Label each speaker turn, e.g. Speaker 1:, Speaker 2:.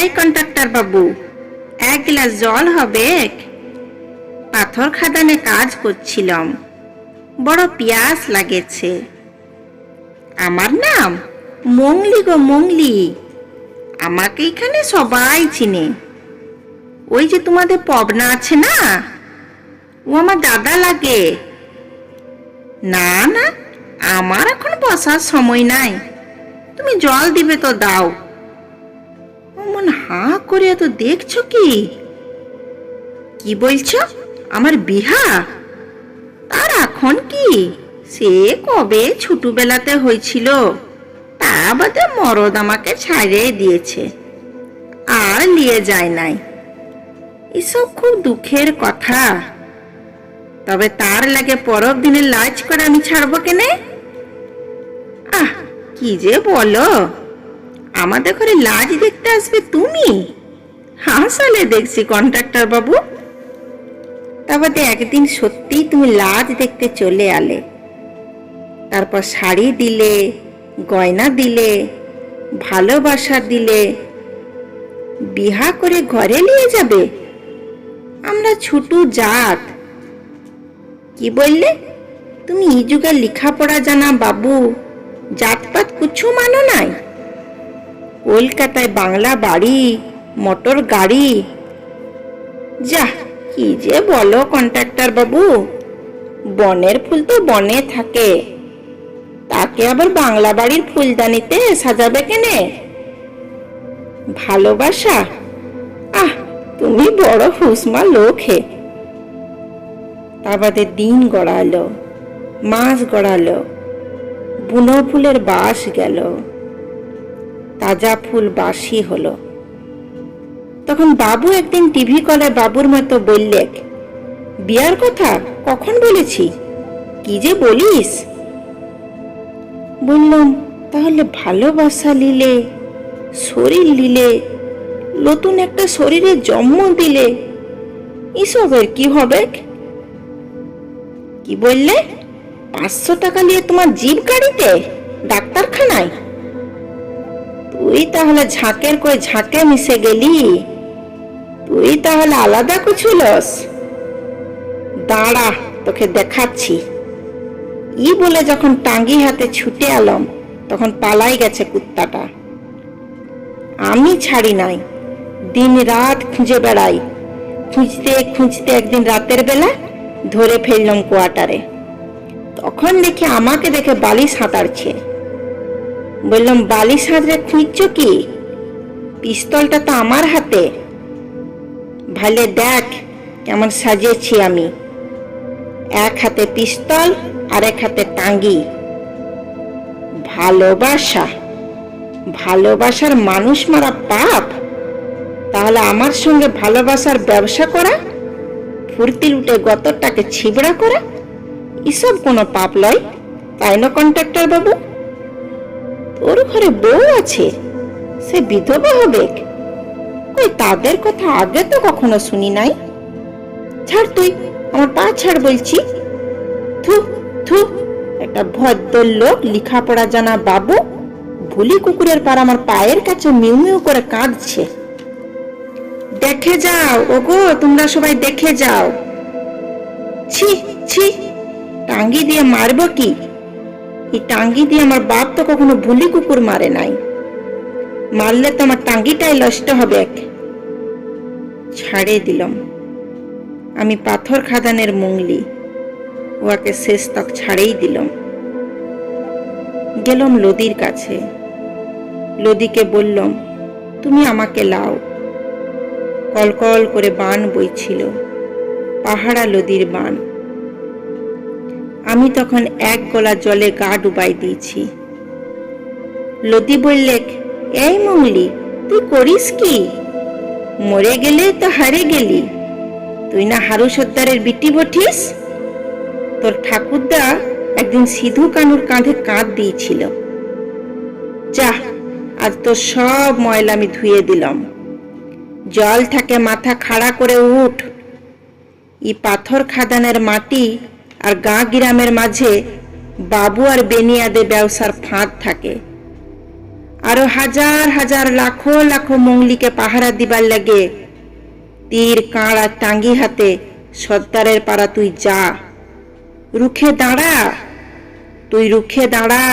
Speaker 1: এই কন্ট্রাক্টর বাবু, এক গ্লাস জল হবে পাথর খাদানে কাজ করছিলাম, বড় পিয়াস লাগেছে। আমার নাম মংলি গো মংলি আমাকে এখানে সবাই চিনে। ওই যে তোমাদের পবনা আছে না? ও আমার দাদা লাগে। না না, আমার এখন বসার সময় নাই। তুমি জল দিবে তো দাও। হা করে এত দেখছ কি? কি বলছো? আমার বিহা? তার এখন কি? সে কবে ছোটবেলাতে হয়েছিল? তা বাদে মরদ আমাকে ছাড়িয়ে দিয়েছে। আর নিয়ে যায় নাই। এসব খুব দুঃখের কথা। তবে তার লাগে পরব দিনে লাজ করে আমি ছাড়বো কেনে? আহ, কি যে বলো। আমাদের ঘরে লাজ দেখতে আসবে তুমি? হাসালে দেখছি কন্ট্রাক্টর বাবু। তারপরে একদিন সত্যিই তুমি লাজ দেখতে চলে আলে তারপর শাড়ি দিলে, গয়না দিলে, ভালোবাসা দিলে, বিহা করে ঘরে নিয়ে যাবে। আমরা ছোট জাত। কি বললে? তুমি এই যুগে লেখাপড়া জানা বাবু, জাতপাত কিছু মানো নাই। কলকাতায় বাংলা বাড়ি, মোটর গাড়ি। যা, কি যে বলো কন্ট্রাক্টর বাবু? বনের ফুল তো বনে থাকে। তাকে আবার বাংলা বাড়ির ফুলদানিতে সাজাবে কেনে? ভালোবাসা? আহ, তুমি বড় হুসমা লোক। হে তা বাদে দিন গড়ালো, মাস গড়ালো, বুনো ফুলের বাস গেল। তাজা ফুল বাসি হলো। তখন বাবু একদিন টিভি কলে বাবুর মতো বললে বিয়ার কথা কখন বলেছি? কি যে বলিস? বললাম, তাহলে ভালোবাসা নিলে শরীর নিলে নতুন একটা শরীরে জন্ম দিলে, এসবের কি হবে? কি বললে? পাঁচশো টাকা নিয়ে তোমার জিপ গাড়িতে, ডাক্তারখানায়? তুই তাহলে ঝাঁকের কই ঝাঁকে মিশে গেলি? তুই তাহলে আলাদা কিছু লস? দাঁড়া, তোকে দেখাচ্ছি। ই বলে যখন টাঙ্গি হাতে ছুটে এলাম, তখন পালাই গেছে কুত্তাটা। আমি ছাড়ি নাই। দিন রাত খুঁজে বেড়াই। খুঁজতে খুঁজতে একদিন রাতের বেলা ধরে ফেললাম কোয়ার্টারে। তখন দেখি আমাকে দেখে বালি সাঁতারছে বললাম বালি সাঁতরে খুঁজছো কি? পিস্তলটা তো আমার হাতে। ভালে দেখ, কেমন সাজিয়েছি আমি। এক হাতে পিস্তল আর এক হাতে টাঙ্গি। ভালোবাসা। ভালোবাসার মানুষ মারা পাপ। তাহলে আমার সঙ্গে ভালোবাসার ব্যবসা করা, ফুর্তি লুটে গতরটাকে ছিবড়া করা, এসব কোনো পাপ লয়? তাই না কন্ট্রাক্টর বাবু তোর ঘরে বউ আছে, সে বিধবা হবে। কই তাদের কথা আগে তো কখনো শুনি নাই। ছাড় তুই, আমার পা ছাড় বলছি। থু থু, একটা ভদ্র লোক লেখাপড়া জানা বাবু ভুলি কুকুরের পার আমার পায়ের কাছে মিউ মিউ করে কাঁদছে। দেখে যাও, ওগো, তোমরা সবাই দেখে যাও। ছি ছি, টাঙ্গি দিয়ে মারবো কি? এই টাঙ্গি দিয়ে আমার বাপ তো কখনো ভুলি কুকুর মারে নাই। মারলে তো আমার টাঙ্গিটাই নষ্ট হবে এক। ছাড়ে দিলাম। আমি পাথর খাদানের মুংলি। ওকে শেষ তক ছাড়েই দিলাম। গেলাম লদির কাছে। লদিকে বললাম, তুমি আমাকে লাও। কলকল করে বান বইছিল। পাহাড়া লদির বান। আমি তখন এক গলা জলে গা ডুবাই দিয়েছি। লতি বললে, এই মংলি, তুই করিস কি? মরে গেলে তো হারে গেলি। তুই না হারু সর্দারের বিটি বঠিস? তোর ঠাকুরদা একদিন সিধু কানুর কাঁধে কাঁধ দিয়েছিল। যা আজ তো সব ময়লা আমি ধুয়ে দিলাম। জল থাকে মাথা খাড়া করে উঠ। ই পাথর খাদানের মাটি আর গাঁ গ্রামের মাঝে বাবু আর বেনিয়াদে ব্যবসার ফাঁদ থাকে। আরও হাজার হাজার লাখো লাখো মঙ্গলিকে পাহারা দিবার লাগে তীর, কাঁড় আর টাঙ্গি হাতে সর্দারের পাড়া তুই যা। রুখে দাঁড়া, তুই রুখে দাঁড়া।